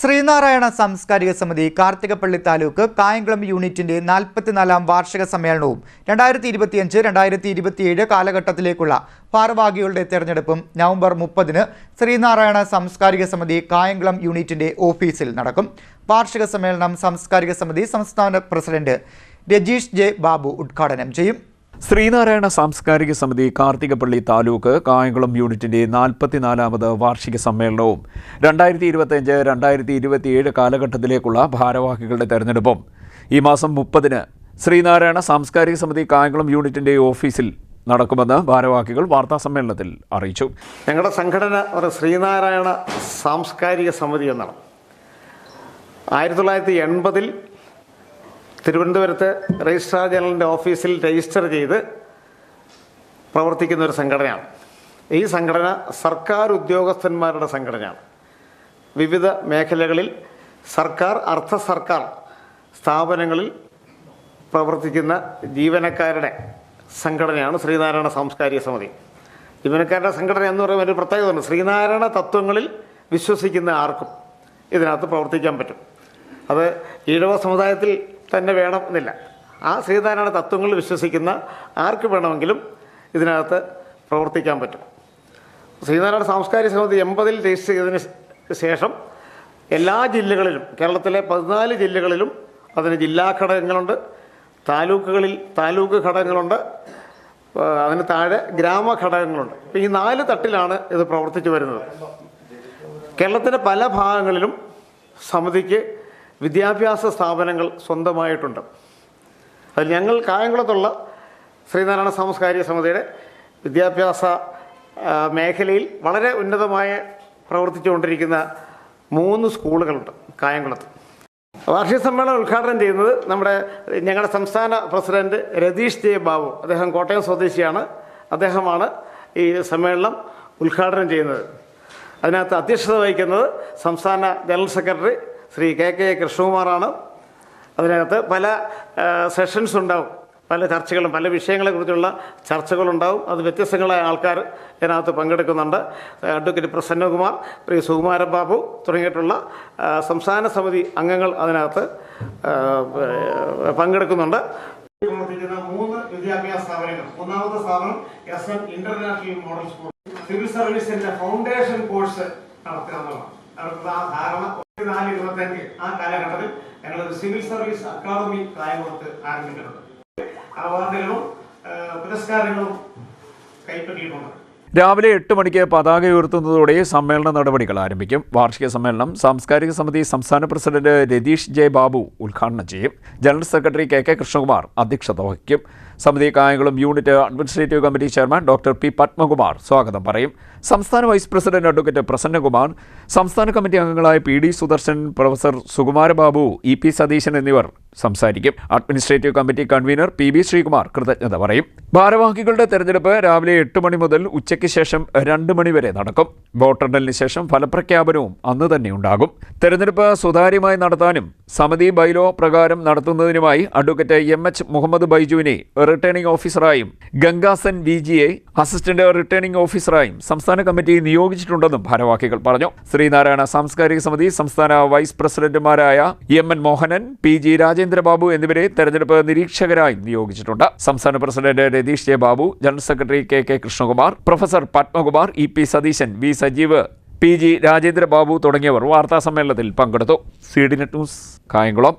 ശ്രീനാരായണ സാംസ്കാരിക സമിതി കാർത്തികപ്പള്ളി താലൂക്ക് കായംകുളം യൂണിറ്റിന്റെ നാൽപ്പത്തിനാലാം വാർഷിക സമ്മേളനവും രണ്ടായിരത്തി ഇരുപത്തിയഞ്ച് രണ്ടായിരത്തി ഇരുപത്തിയേഴ് കാലഘട്ടത്തിലേക്കുള്ള ഭാരവാഹികളുടെ തെരഞ്ഞെടുപ്പും നവംബർ മുപ്പതിന് ശ്രീനാരായണ സാംസ്കാരിക സമിതി കായംകുളം യൂണിറ്റിന്റെ ഓഫീസിൽ നടക്കും. വാർഷിക സമ്മേളനം സാംസ്കാരിക സമിതി സംസ്ഥാന പ്രസിഡന്റ് രജീഷ് ജെ ബാബു ഉദ്ഘാടനം ചെയ്യും. ശ്രീനാരായണ സാംസ്കാരിക സമിതി കാർത്തികപ്പള്ളി താലൂക്ക് കായംകുളം യൂണിറ്റിന്റെ നാൽപ്പത്തിനാലാമത് വാർഷിക സമ്മേളനവും രണ്ടായിരത്തി ഇരുപത്തിയഞ്ച് രണ്ടായിരത്തി ഇരുപത്തിയേഴ് കാലഘട്ടത്തിലേക്കുള്ള ഭാരവാഹികളുടെ തെരഞ്ഞെടുപ്പും. ഈ മാസം മുപ്പതിന് ശ്രീനാരായണ സാംസ്കാരിക സമിതി കായംകുളം യൂണിറ്റിന്റെ ഓഫീസിൽ നടക്കുമെന്ന് ഭാരവാഹികൾ വാർത്താ സമ്മേളനത്തിൽ അറിയിച്ചു. ഞങ്ങളുടെ സംഘടന ശ്രീനാരായണ സാംസ്കാരിക സമിതി എന്നാണ്. ആയിരത്തി തൊള്ളായിരത്തി എൺപതിൽ തിരുവനന്തപുരത്ത് രജിസ്ട്രാർ ജനറലിന്റെ ഓഫീസിൽ രജിസ്റ്റർ ചെയ്ത് പ്രവർത്തിക്കുന്ന ഒരു സംഘടനയാണ്. ഈ സംഘടന സർക്കാർ ഉദ്യോഗസ്ഥന്മാരുടെ സംഘടനയാണ്. വിവിധ മേഖലകളിൽ സർക്കാർ അർദ്ധ സർക്കാർ സ്ഥാപനങ്ങളിൽ പ്രവർത്തിക്കുന്ന ജീവനക്കാരുടെ സംഘടനയാണ് ശ്രീനാരായണ സാംസ്കാരിക സമിതി. ജീവനക്കാരുടെ സംഘടന എന്ന് പറയുമ്പോൾ ഒരു പ്രത്യേകതയുണ്ട്. ശ്രീനാരായണ തത്വങ്ങളിൽ വിശ്വസിക്കുന്ന ആർക്കും ഇതിനകത്ത് പ്രവർത്തിക്കാൻ പറ്റും. അത് ഈഴവ സമുദായത്തിൽ തന്നെ വേണം എന്നില്ല ആ ശ്രീനാരായണ തത്വങ്ങളിൽ വിശ്വസിക്കുന്ന ആർക്ക് വേണമെങ്കിലും ഇതിനകത്ത് പ്രവർത്തിക്കാൻ പറ്റും. ശ്രീനാരായണ സാംസ്കാരിക സമിതി എൺപതിൽ രജിസ്റ്റർ ചെയ്തതിന് ശേഷം എല്ലാ ജില്ലകളിലും കേരളത്തിലെ പതിനാല് ജില്ലകളിലും അതിന് ജില്ലാ ഘടകങ്ങളുണ്ട് താലൂക്കുകളിൽ താലൂക്ക് ഘടകങ്ങളുണ്ട് അതിന് താഴെ ഗ്രാമ ഘടകങ്ങളുണ്ട്. ഈ നാല് തട്ടിലാണ് ഇത് പ്രവർത്തിച്ചു വരുന്നത്. കേരളത്തിന്റെ പല ഭാഗങ്ങളിലും സമിതിക്ക് വിദ്യാഭ്യാസ സ്ഥാപനങ്ങൾ സ്വന്തമായിട്ടുണ്ട്. അതിൽ ഞങ്ങൾ കായംകുളത്തുള്ള ശ്രീനാരായണ സാംസ്കാരിക സമിതിയുടെ വിദ്യാഭ്യാസ മേഖലയിൽ വളരെ ഉന്നതമായ പ്രവർത്തിച്ചുകൊണ്ടിരിക്കുന്ന മൂന്ന് സ്കൂളുകളുണ്ട് കായംകുളത്ത്. വാർഷിക സമ്മേളനം ഉദ്ഘാടനം ചെയ്യുന്നത് നമ്മുടെ ഞങ്ങളുടെ സംസ്ഥാന പ്രസിഡന്റ് രതീഷ് ജെ ബാബു. അദ്ദേഹം കോട്ടയം സ്വദേശിയാണ്. അദ്ദേഹമാണ് ഈ സമ്മേളനം ഉദ്ഘാടനം ചെയ്യുന്നത്. അതിനകത്ത് അധ്യക്ഷത വഹിക്കുന്നത് സംസ്ഥാന general secretary Shri K K കൃഷ്ണകുമാറാണ്. അതിനകത്ത് പല സെഷൻസ് ഉണ്ടാവും. പല ചർച്ചകളും പല വിഷയങ്ങളെക്കുറിച്ചുള്ള ചർച്ചകളുണ്ടാവും. അത് വ്യത്യസ്തങ്ങളായ ആൾക്കാർ ഇതിനകത്ത് പങ്കെടുക്കുന്നുണ്ട്. അഡ്വക്കേറ്റ് പ്രസന്നകുമാർ ശ്രീ സുകുമാരൻ ബാബു തുടങ്ങിയിട്ടുള്ള സംസ്ഥാന സമിതി അംഗങ്ങൾ അതിനകത്ത് പങ്കെടുക്കുന്നുണ്ട്. മൂന്ന് വിദ്യാഭ്യാസ സ്ഥാപനങ്ങൾ. ഒന്നാമത്തെ സ്ഥാപനം S N international model school. Civil സർവീസിന്റെ foundation course നടത്തുക എന്നുള്ളതാണ്. ധാരണ നാല് ഇരുപത്തഞ്ച് ആ കാലഘട്ടത്തിൽ ഞങ്ങൾ സിവിൽ സർവീസ് അക്കാദമി കായംകുളത്ത് ആരംഭിച്ചിട്ടുണ്ട്. അവാർഡുകളും പുരസ്കാരങ്ങളും കൈപ്പറ്റിയിട്ടുണ്ട്. രാവിലെ എട്ട് മണിക്ക് പതാക ഉയർത്തുന്നതോടെ സമ്മേളന നടപടികൾ ആരംഭിക്കും. വാർഷിക സമ്മേളനം സാംസ്കാരിക സമിതി സംസ്ഥാന പ്രസിഡന്റ് രതീഷ് ജെ ബാബു ഉദ്ഘാടനം ചെയ്യും. General secretary K K Krishnakumar അധ്യക്ഷത വഹിക്കും. സമിതി Kayamkulam unit administrative committee chairman doctor P. Padmakumar സ്വാഗതം പറയും. സംസ്ഥാന വൈസ് പ്രസിഡന്റ് അഡ്വക്കേറ്റ് പ്രസന്നകുമാർ സംസ്ഥാന കമ്മിറ്റി അംഗങ്ങളായ P. D. Sudarshan professor Sukumarababu E. P. Satheesan എന്നിവർ സംസാരിക്കും. Administrative committee convener P B Sreekumar കൃതജ്ഞത പറയും. ഭാരവാഹികളുടെ തെരഞ്ഞെടുപ്പ് രാവിലെ എട്ട് മണി മുതൽ ഉച്ചയ്ക്ക് ശേഷം രണ്ട് മണിവരെ നടക്കും. വോട്ടെണ്ണലിന് ശേഷം ഫലപ്രഖ്യാപനവും അന്ന് തന്നെ ഉണ്ടാകും. തെരഞ്ഞെടുപ്പ് സുതാര്യമായി നടത്താനും സമിതി ബൈലോ പ്രകാരം നടത്തുന്നതിനുമായി അഡ്വക്കേറ്റ് എം എച്ച് മുഹമ്മദ് ബൈജുവിനെ റിട്ടേണിംഗ് ഓഫീസറായും ഗംഗാസൻ വി ജിയെ അസിസ്റ്റന്റ് റിട്ടേണിംഗ് ഓഫീസറായും സംസ്ഥാന കമ്മിറ്റി നിയോഗിച്ചിട്ടുണ്ടെന്നും ഭാരവാഹികൾ പറഞ്ഞു. ശ്രീനാരായണ സാംസ്കാരിക സമിതി സംസ്ഥാന വൈസ് പ്രസിഡന്റുമാരായ M N Mohanan P G Rajendrababu എന്നിവരെ തെരഞ്ഞെടുപ്പ് നിരീക്ഷകരായി നിയോഗിച്ചിട്ടുണ്ട്. സംസ്ഥാന president Ratheesh J Babu general secretary K K Krishnakumar professor Padmakumar E P Satheesan V Sajeev P G Rajendrababu തുടങ്ങിയവർ വാർത്താസമ്മേളനത്തിൽ പങ്കെടുത്തു. C D net news Kayamkulam.